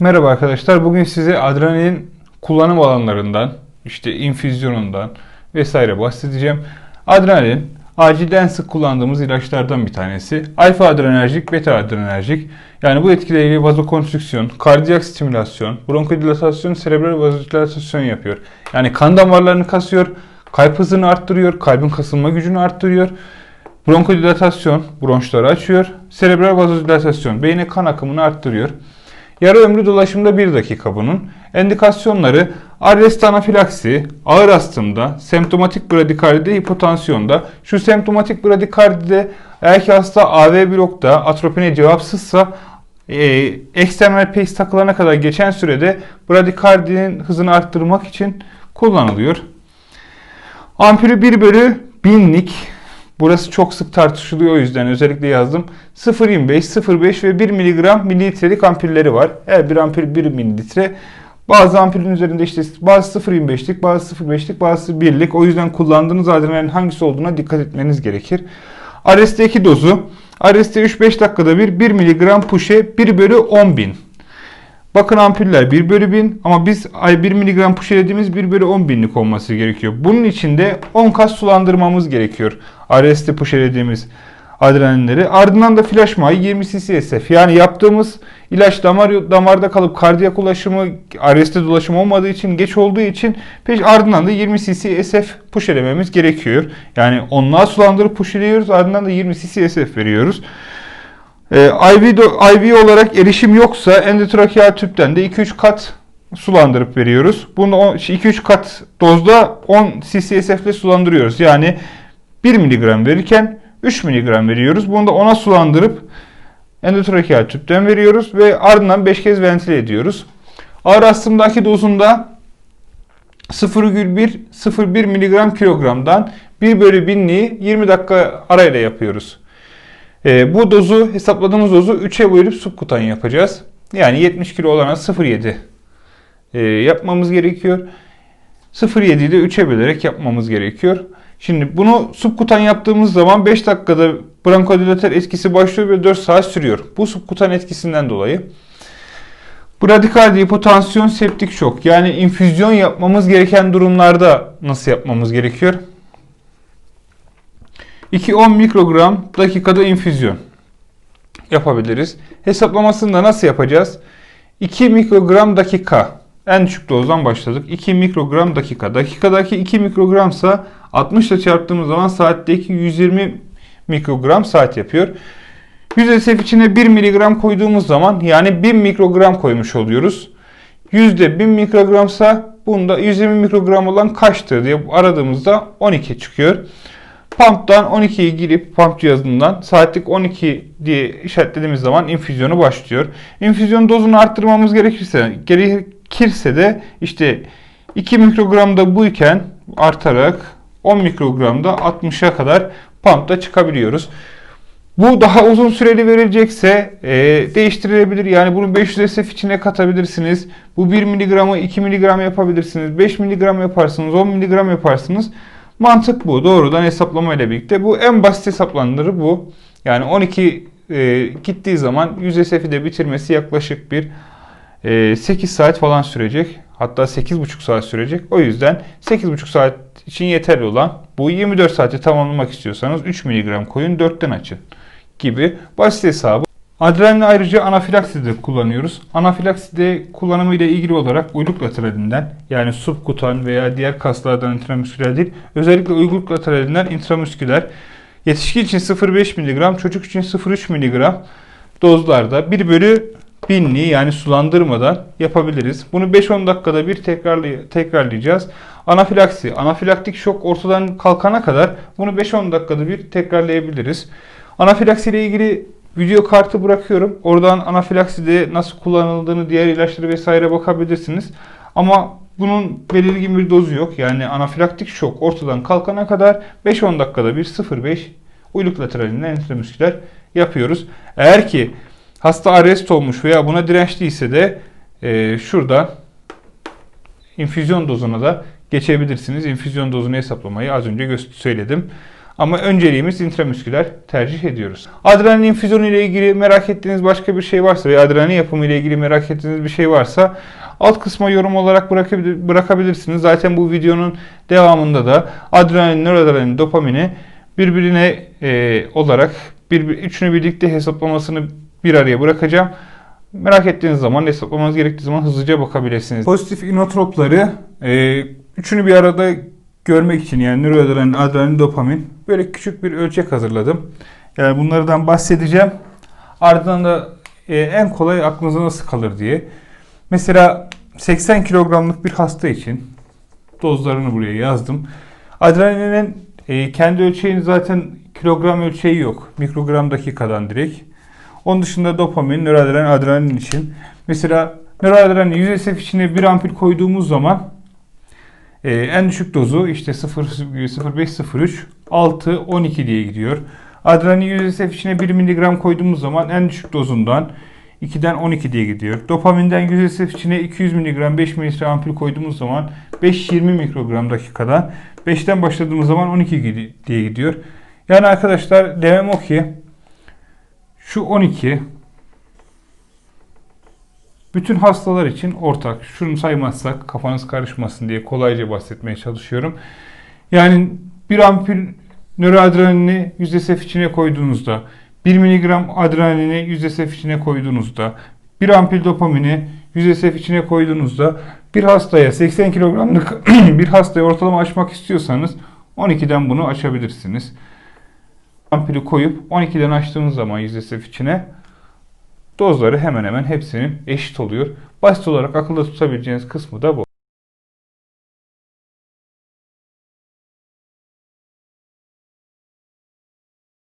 Merhaba arkadaşlar. Bugün size adrenalin kullanım alanlarından, işte infüzyonundan vesaire bahsedeceğim. Adrenalin acilde en sık kullandığımız ilaçlardan bir tanesi. Alfa adrenerjik, beta adrenerjik. Yani bu etkileyici vazokonstrüksiyon, kardiyak stimülasyon, bronkodilatasyon, serebral vazodilatasyon yapıyor. Yani kan damarlarını kasıyor, kalp hızını arttırıyor, kalbin kasılma gücünü arttırıyor. Bronkodilatasyon, bronşları açıyor. Serebral vazodilatasyon, beyne kan akımını arttırıyor. Yarı ömrü dolaşımda 1 dakika bunun. Endikasyonları arrest anafilaksi, ağır astımda, semptomatik bradikardide, hipotansiyonda. Şu semptomatik bradikardide eğer ki hasta AV blokta atropine cevapsızsa e, eksternal pace takılana kadar geçen sürede bradikardinin hızını arttırmak için kullanılıyor. Ampulü 1 bölü 1000'lik Burası çok sık tartışılıyor o yüzden özellikle yazdım. 0.25, 0.5 ve 1 mg mililitrelik ampulleri var. Her bir ampul 1 mililitre. Bazı ampulün üzerinde işte bazı 0.25'lik, bazı 0.5'lik, bazı 1'lik. O yüzden kullandığınız adrenalin hangisi olduğuna dikkat etmeniz gerekir. Arest'teki dozu Arest'te 3-5 dakikada bir 1 mg puşe 1 bölü 10 bin. Bakın ampuller 1 bölü 1000 ama biz ay 1 mg puşelediğimiz 1 bölü 10 binlik olması gerekiyor. Bunun için de 10 kas sulandırmamız gerekiyor. RS'te puşelediğimiz adrenalinleri. Ardından da flash may 20 CCSF. Yani yaptığımız ilaç damar damarda kalıp kardiyak ulaşımı RS'te dolaşım olmadığı için geç olduğu için peş ardından da 20 cc SF puşelememiz gerekiyor. Yani onluğa sulandırıp puşeliyoruz ardından da 20 cc SF veriyoruz. Ee, IV, IV olarak erişim yoksa endotrakeal tüpten de 2-3 kat sulandırıp veriyoruz. Bunu 2-3 kat dozda 10 CCSF ile sulandırıyoruz. Yani 1 mg verirken 3 mg veriyoruz. Bunu da 10'a sulandırıp endotrakeal tüpten veriyoruz ve ardından 5 kez ventile ediyoruz. Ağır astımdaki dozunda 0,1 0,1 mg kilogramdan 1 bölü 1000'liği 20 dakika arayla yapıyoruz. E, bu dozu hesapladığımız dozu 3'e bölüp subkutan yapacağız. Yani 70 kilo olana 0,7 e, yapmamız gerekiyor. 0,7'yi de 3'e bölerek yapmamız gerekiyor. Şimdi bunu subkutan yaptığımız zaman 5 dakikada bronkodilater etkisi başlıyor ve 4 saat sürüyor. Bu subkutan etkisinden dolayı. Bradikardi, hipotansiyon, septik şok. Yani infüzyon yapmamız gereken durumlarda nasıl yapmamız gerekiyor? 2-10 mikrogram dakikada infüzyon yapabiliriz. Hesaplamasını da nasıl yapacağız? 2 mikrogram dakika. En düşük dozdan başladık. 2 mikrogram dakika. Dakikadaki 2 mikrogramsa 60 ile çarptığımız zaman saatteki 120 mikrogram saat yapıyor. 100 SF içine 1 miligram koyduğumuz zaman yani 1000 mikrogram koymuş oluyoruz. Yüzde 1000 mikrogramsa bunda 120 mikrogram olan kaçtır diye aradığımızda 12 çıkıyor. Pump'tan 12'yi girip pump cihazından saatlik 12 diye işaretlediğimiz zaman infüzyonu başlıyor. İnfüzyon dozunu arttırmamız gerekirse gerekirse de işte 2 mikrogramda buyken artarak 10 mikrogramda 60'a kadar pump'ta çıkabiliyoruz. Bu daha uzun süreli verilecekse e, değiştirilebilir. Yani bunu 500 SF içine katabilirsiniz. Bu 1 mg'ı 2 mg yapabilirsiniz. 5 mg yaparsınız, 10 mg yaparsınız. Mantık bu. Doğrudan hesaplama ile birlikte. Bu en basit hesaplandırı bu. Yani 12 e, gittiği zaman 100 SF'i de bitirmesi yaklaşık bir e, 8 saat falan sürecek. Hatta 8,5 saat sürecek. O yüzden 8,5 saat için yeterli olan bu 24 saati tamamlamak istiyorsanız 3 mg koyun 4'ten açın gibi basit hesabı. Adrenalin ayrıca anafilakside kullanıyoruz. Anafilakside kullanımı ile ilgili olarak uyluk lateralinden yani subkutan veya diğer kaslardan intramüsküler değil, özellikle uyluk lateralinden intramüsküler yetişkin için 0,5 mg, çocuk için 0,3 mg dozlarda 1 bölü binliği yani sulandırmadan yapabiliriz. Bunu 5-10 dakikada bir tekrarlay tekrarlayacağız. Anafilaksi, anafilaktik şok ortadan kalkana kadar bunu 5-10 dakikada bir tekrarlayabiliriz. Anafilaksi ile ilgili video kartı bırakıyorum. Oradan anafilakside nasıl kullanıldığını, diğer ilaçları vesaire bakabilirsiniz. Ama bunun belirgin bir dozu yok. Yani anafilaktik şok ortadan kalkana kadar 5-10 dakikada bir 0,5 uyluk lateralinden intramüsküler yapıyoruz. Eğer ki hasta arrest olmuş veya buna dirençliyse de e, şurada infüzyon dozuna da geçebilirsiniz. İnfüzyon dozunu hesaplamayı az önce söyledim. Ama önceliğimiz intramüsküler tercih ediyoruz. Adrenalin infüzyonu ile ilgili merak ettiğiniz başka bir şey varsa veya adrenalin yapımı ile ilgili merak ettiğiniz bir şey varsa alt kısma yorum olarak bırakabilir, bırakabilirsiniz. Zaten bu videonun devamında da adrenalin, noradrenalin, dopamini birbirine e, olarak bir- üçünü birlikte hesaplamasını bir araya bırakacağım. Merak ettiğiniz zaman, hesaplamanız gerektiği zaman hızlıca bakabilirsiniz. Pozitif inotropları e, üçünü bir arada görmek için yani nöroadrenalin, adrenalin, dopamin böyle küçük bir ölçek hazırladım. Yani bunlardan bahsedeceğim. Ardından da e, en kolay aklınıza nasıl kalır diye. Mesela 80 kilogramlık bir hasta için dozlarını buraya yazdım. Adrenalinin e, kendi ölçeğini zaten kilogram ölçeği yok. Mikrogram dakikadan direkt. Onun dışında dopamin, nöroadrenalin, adrenalin için. Mesela nöroadrenalin 100 SF içine bir ampul koyduğumuz zaman e, en düşük dozu işte 0,0503 6 12 diye gidiyor. Adrenalin 100 SF içine 1 miligram koyduğumuz zaman en düşük dozundan 2'den 12 diye gidiyor. Dopaminden 100 SF içine 200 miligram 5 mililitre ampul koyduğumuz zaman 5-20 mikrogram dakikadan 5'ten başladığımız zaman 12 gidi- diye gidiyor. Yani arkadaşlar demem o ki şu 12 bütün hastalar için ortak. Şunu saymazsak kafanız karışmasın diye kolayca bahsetmeye çalışıyorum. Yani bir ampul nöroadrenalini %SF içine koyduğunuzda, 1 miligram adrenalini %SF içine koyduğunuzda, bir ampul dopamini %SF içine koyduğunuzda bir hastaya 80 kilogramlık bir hastaya ortalama açmak istiyorsanız 12'den bunu açabilirsiniz. Ampulü koyup 12'den açtığınız zaman %SF içine dozları hemen hemen hepsinin eşit oluyor. Basit olarak akılda tutabileceğiniz kısmı da bu.